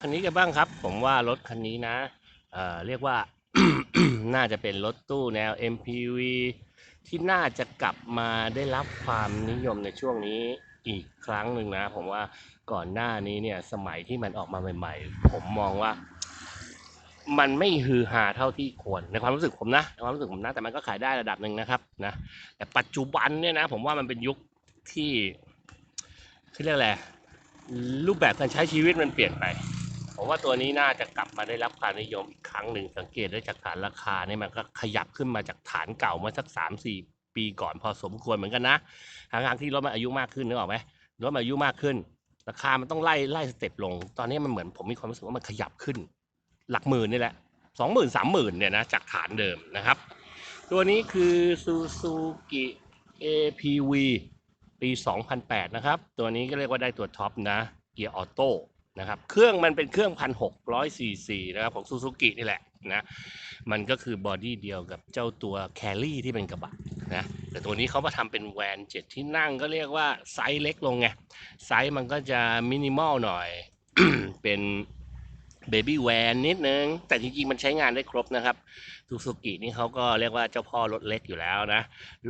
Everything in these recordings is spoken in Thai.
คันนี้กันบ้างครับ ผมว่ารถคันนี้นะเอ่อเรียกว่า น่าจะเป็นรถตู้แนว MPV ที่น่าจะกลับมาได้รับความนิยมในช่วงนี้อีกครั้งหนึ่งนะ ผมว่าก่อนหน้านี้เนี่ยสมัยที่มันออกมาใหม่ ๆ ผมมองว่า มันไม่ฮือฮาเท่าที่ควรในความรู้สึกผมนะในความรู้สึกผมนะแต่มันก็ขายได้ระดับหนึ่งนะครับนะแต่ปัจจุบันเนี่ยนะ ผมว่ามันเป็นยุคที่ที่เรียกอะไรรูปแบบการใช้ชีวิตมันเปลี่ยนไป ผมว่าตัวนี้น่าจะกลับมาได้รับความนิยมอีกครั้งหนึ่งสังเกตได้จากฐานราคาเนี่ยมันก็ขยับขึ้นมาจากฐานเก่าเมื่อสักสามสี่ปีก่อนพอสมควรเหมือนกันนะทางๆที่รถมันอายุมากขึ้นนึกออกไหมรถมันอายุมากขึ้น ราคามันต้องไล่ไล่สเต็ปลง ตอนนี้มันเหมือนผมมีความรู้สึกว่ามันขยับขึ้น หลักหมื่นนี่แหละสองหมื่นสามหมื่นเนี่ยนะจากฐานเดิมนะครับ ตัวนี้คือ Suzuki APV ปี 2008 นะครับ ตัวนี้ก็เรียกว่าได้ตัวท็อปนะ เกียร์ออโต้ นะครับ เครื่องมันเป็นเครื่อง1,600ซีซีนะครับของ Suzuki นี่แหละนะ มันก็คือบอดี้เดียวกับเจ้าตัวแคลรี่ที่เป็นกระบะนะ แต่ตัวนี้เขามาทำเป็นแวนเจ็ดที่นั่งก็เรียกว่าไซส์เล็กลงไง ไซส์มันก็จะมินิมอลหน่อย เป็นเบบี้แวนนิดนึง แต่จริงๆ มันใช้งานได้ครบนะครับซูซูกินี่เขาก็เรียกว่าเจ้าพ่อรถเล็กอยู่แล้วนะ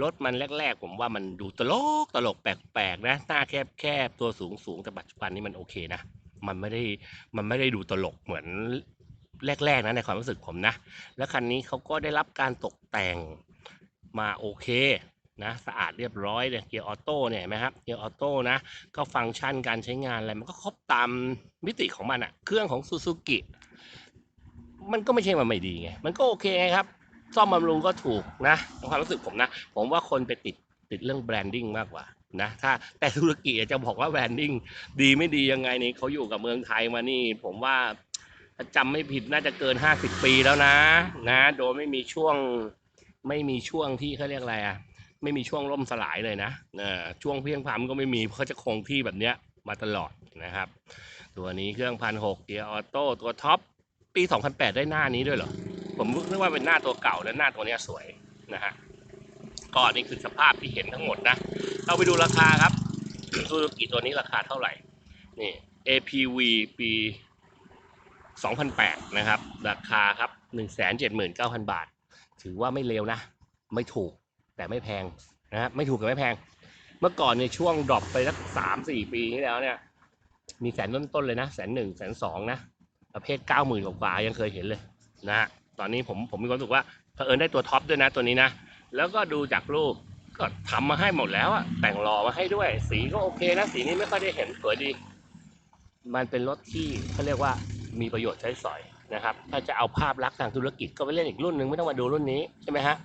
รถมันแรกๆ ผมว่ามันดูตลกตลกแปลกๆนะ หน้าแคบๆ ตัวสูงๆ แต่ปัจจุบันนี้มันโอเคนะ มันไม่ได้มันไม่ได้ดูตลกเหมือนแรกๆนะในความรู้สึกผมนะ แล้วคันนี้เขาก็ได้รับการตกแต่งมาโอเคนะสะอาดเรียบร้อยเลยเกียร์ออโต้เนี่ยเห็นไหมครับเกียร์ออโต้นะก็ฟังก์ชันการใช้งานอะไรมันก็ครบตามมิติของมันอะเครื่องของซูซูกิมันก็ไม่ใช่ว่าไม่ดีไงมันก็โอเคไงครับ ซ่อมบำรุงก็ถูกนะในความรู้สึกผมนะ ผมว่าคนไปติดติดเรื่องแบรนดิ้งมากกว่า นะถ้าแต่ธุรกิจจะบอกว่าแบรนดิ้งดีไม่ดียังไงนี่เขาอยู่กับเมืองไทยมานี่ ผมว่าถ้าจำไม่ผิดน่าจะเกินห้าสิบปีแล้วนะ นะ โดยไม่มีช่วงไม่มีช่วงที่เขาเรียกอะไรอะไม่มีช่วงล่มสลายเลยนะเออช่วงเพียงพำก็ไม่มีเพราะเขาจะคงที่แบบเนี้ยมาตลอดนะครับ ตัวนี้เครื่องพันหกเกียร์ออโต้ตัวท็อปปี 2008 ได้หน้านี้ด้วยเหรอ ผมนึกว่าเป็นหน้าตัวเก่าแล้วหน้าตัวเนี้ยสวยนะฮะ ก็นี่คือสภาพที่เห็นทั้งหมดนะ เราไปดูราคาครับซูซูกิตัวนี้ราคาเท่าไหร่ นี่ APV ปี 2008 นะครับ ราคาครับ 179,000 บาท ถือว่าไม่เลวนะ ไม่ถูกแต่ไม่แพงนะฮะไม่ถูกแต่ไม่แพง เมื่อก่อนในช่วงดรอปไปสักสามสี่ปีที่แล้วเนี่ย มีแสนต้นๆเลยนะแสนหนึ่งแสนสองนะ ประเภทเก้าหมื่นกว่ายังเคยเห็นเลยนะฮะตอนนี้ผมผมมีความรู้สึกว่าเผอิญได้ตัวท็อปด้วยนะตัวนี้นะ แล้วก็ดูจากรูปก็ทำมาให้หมดแล้วอะแต่งหล่อมาให้ด้วย สีก็โอเคนะสีนี้ไม่ค่อยได้เห็นสวยดี มันเป็นรถที่เขาเรียกว่ามีประโยชน์ใช้สอยนะครับ ถ้าจะเอาภาพลักษณ์ทางธุรกิจก็ไปเล่นอีกรุ่นหนึ่งไม่ต้องมาดูรุ่นนี้ใช่ไหมฮะ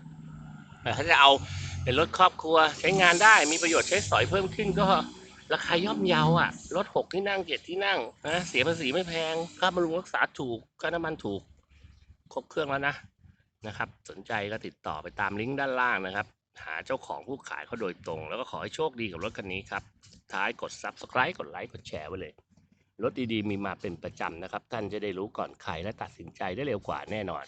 แต่ถ้าจะเอาเป็นรถครอบครัวใช้งานได้มีประโยชน์ใช้สอยเพิ่มขึ้นก็ราคาย่อมเยาอะรถหกที่นั่งเจ็ดที่นั่งนะเสียภาษีไม่แพงค่าบำรุงรักษาถูกค่าน้ำมันถูก ครบเครื่องแล้วนะ นะครับ สนใจก็ติดต่อไปตามลิงก์ด้านล่างนะครับ หาเจ้าของผู้ขายเขาโดยตรง แล้วก็ขอให้โชคดีกับรถคันนี้ครับ ท้ายกด subscribe กดไลค์กดแชร์ไว้เลย รถดีๆ มีมาเป็นประจำนะครับ ท่านจะได้รู้ก่อนใครและตัดสินใจได้เร็วกว่าแน่นอน